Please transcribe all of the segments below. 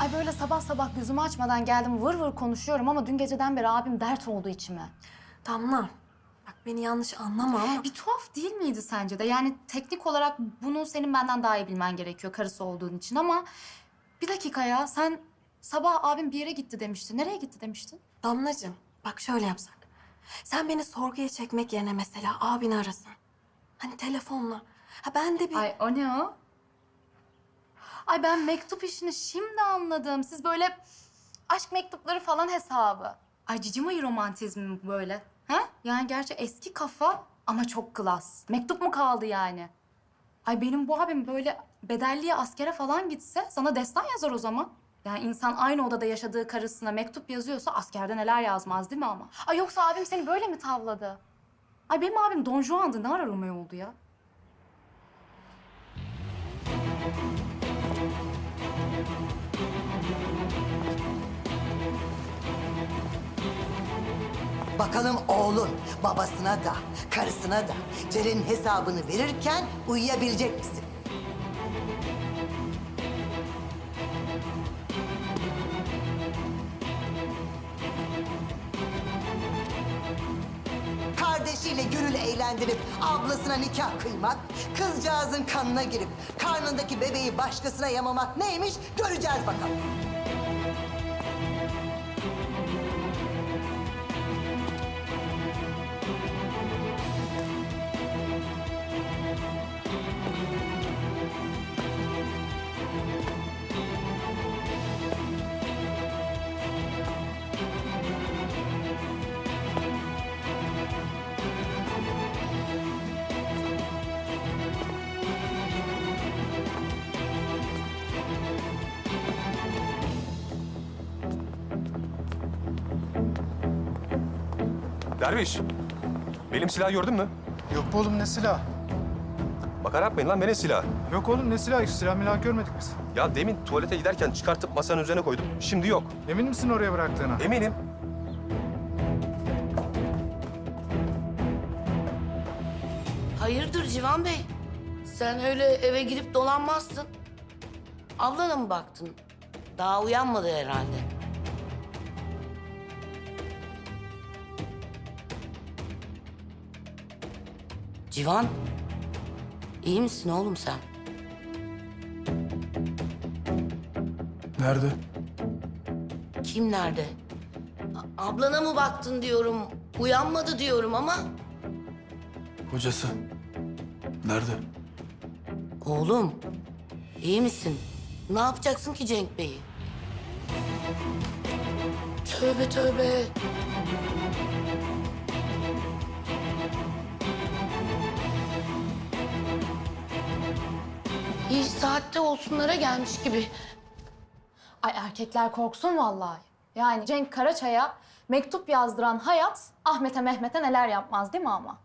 Ay böyle sabah sabah gözümü açmadan geldim vır vır konuşuyorum ama dün geceden beri abim dert oldu içime. Damla, bak beni yanlış anlama ama... Bir tuhaf değil miydi sence de? Yani teknik olarak bunu senin benden daha iyi bilmen gerekiyor karısı olduğun için ama... Bir dakika ya sen sabah abim bir yere gitti demiştin. Nereye gitti demiştin? Damlacığım, bak şöyle yapsak. Sen beni sorguya çekmek yerine mesela abini arasan. Hani telefonla. Ha ben de bir... Ay o ne o? Ay ben mektup işini şimdi anladım. Siz böyle aşk mektupları falan hesabı. Ay cici mayı romantizmi böyle? Ha? Yani gerçi eski kafa ama çok klas. Mektup mu kaldı yani? Ay benim bu abim böyle bedelliye askere falan gitse sana destan yazar o zaman. Yani insan aynı odada yaşadığı karısına mektup yazıyorsa askerde neler yazmaz değil mi ama? Ay yoksa abim seni böyle mi tavladı? Ay benim abim Don Juan'dı. Ne ara Romeo oldu ya? Bakalım oğlun babasına da karısına da Ceren'in hesabını verirken uyuyabilecek misin? Kardeşiyle gönül eğlendirip ablasına nikah kıymak, kızcağızın kanına girip karnındaki bebeği başkasına yamamak neymiş göreceğiz bakalım. Derviş, benim silahı gördün mü? Yok bu oğlum ne silah? Makara yapmayın lan benim silah. Yok oğlum ne silah? Silah milah görmedik biz. Ya demin tuvalete giderken çıkartıp masanın üzerine koydum. Şimdi yok. Emin misin oraya bıraktığına? Eminim. Hayırdır Civan Bey? Sen öyle eve girip dolanmazsın. Ablana mı baktın? Daha uyanmadı herhalde. Civan, iyi misin oğlum sen? Nerede? Kim nerede? A- ablana mı baktın diyorum, uyanmadı diyorum ama... Hocası. Nerede? Oğlum, iyi misin? Ne yapacaksın ki Cenk Bey'i? Tövbe tövbe. İyi saatte olsunlara gelmiş gibi. Ay erkekler korksun vallahi. Yani Cenk Karaçay'a mektup yazdıran hayat Ahmet'e Mehmet'e neler yapmaz değil mi ama?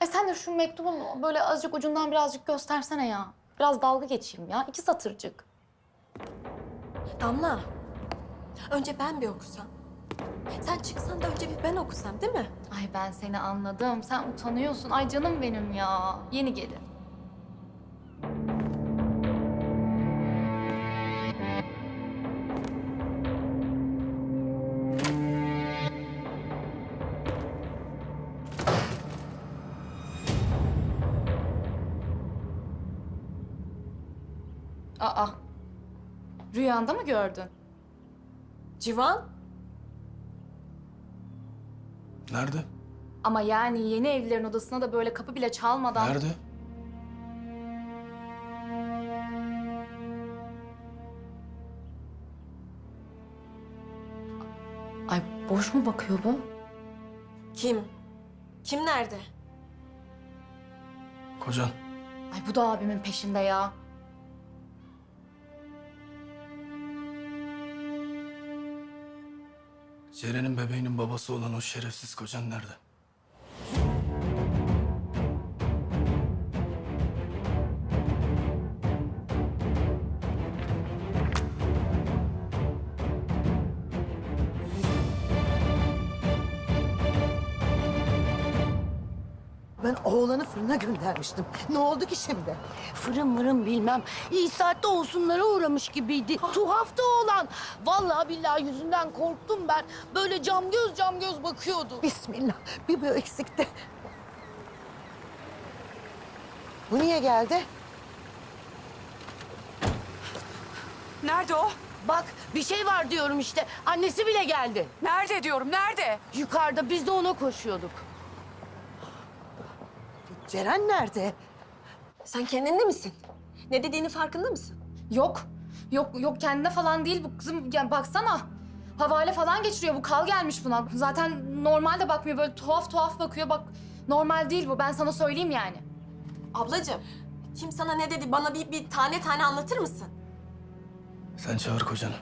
E sen de şu mektubun böyle azıcık ucundan birazcık göstersene ya. Biraz dalga geçeyim ya. iki satırcık. Damla, önce ben bir okusam. Sen çıksan da önce bir ben okusam değil mi? Ay ben seni anladım. Sen utanıyorsun. Ay canım benim ya. Yeni gelin. Aa. Rüyanda mı gördün? Civan, Nerede? Ama yani yeni evlilerin odasına da böyle kapı bile çalmadan... Nerede? Ay boş mu bakıyor bu? kim? Kim nerede? Kocan. Ay bu da abimin peşinde ya. Ceren'in bebeğinin babası olan o şerefsiz kocan nerede? Ben oğlanı fırına göndermiştim. Ne oldu ki şimdi? Fırın mırın bilmem. İyi saatte olsunlara uğramış gibiydi. Tuhaftı oğlan. Vallahi billahi yüzünden korktum ben. Böyle cam göz cam göz bakıyordu. Bismillah. Bir bu eksikti. Bu niye geldi? Nerede o? Bak bir şey var diyorum işte. Annesi bile geldi. Nerede diyorum, nerede? Yukarıda biz de ona koşuyorduk. Ceren nerede? Sen kendinde misin? Ne dediğini farkında mısın? Yok. Yok yok kendine falan değil bu kızım. Ya baksana. Havale falan geçiriyor. Bu kal gelmiş buna. Zaten normalde bakmıyor. Böyle tuhaf tuhaf bakıyor. Bak normal değil bu. Ben sana söyleyeyim yani. Ablacığım, kim sana ne dedi bana bir, bir tane tane anlatır mısın? Sen çağır kocanı.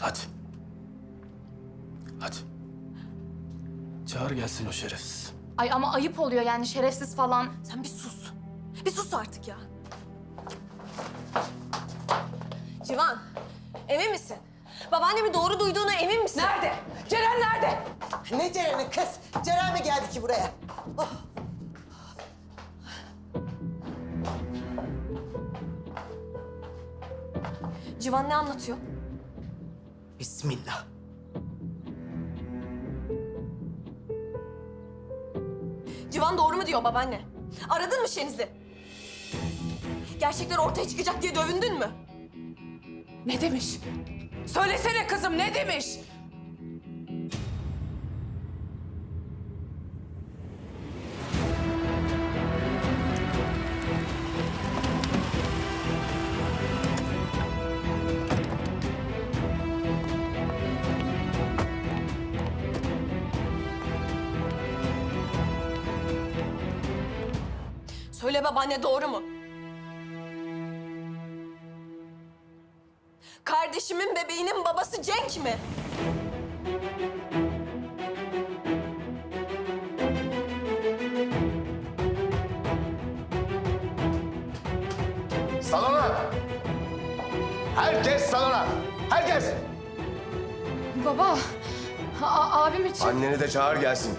Hadi. Hadi. Çağır gelsin o şerefsiz. Ay ama ayıp oluyor yani şerefsiz falan. Sen bir sus. Bir sus artık ya. Civan, emin misin? Babaannemi doğru duyduğuna emin misin? Nerede? Ceren nerede? Ne Ceren'i kız? Ceren mi geldi ki buraya? Oh. Civan ne anlatıyor? Bismillah. Civan doğru mu diyor babaanne? Aradın mı Şeniz'i? Gerçekler ortaya çıkacak diye dövündün mü? Ne demiş? Söylesene kızım, ne demiş? Söyle babaanne doğru mu? Kardeşimin bebeğinin babası Cenk mi? Salona! Herkes salona! Herkes! Baba. a- abim için. Anneni de çağır gelsin.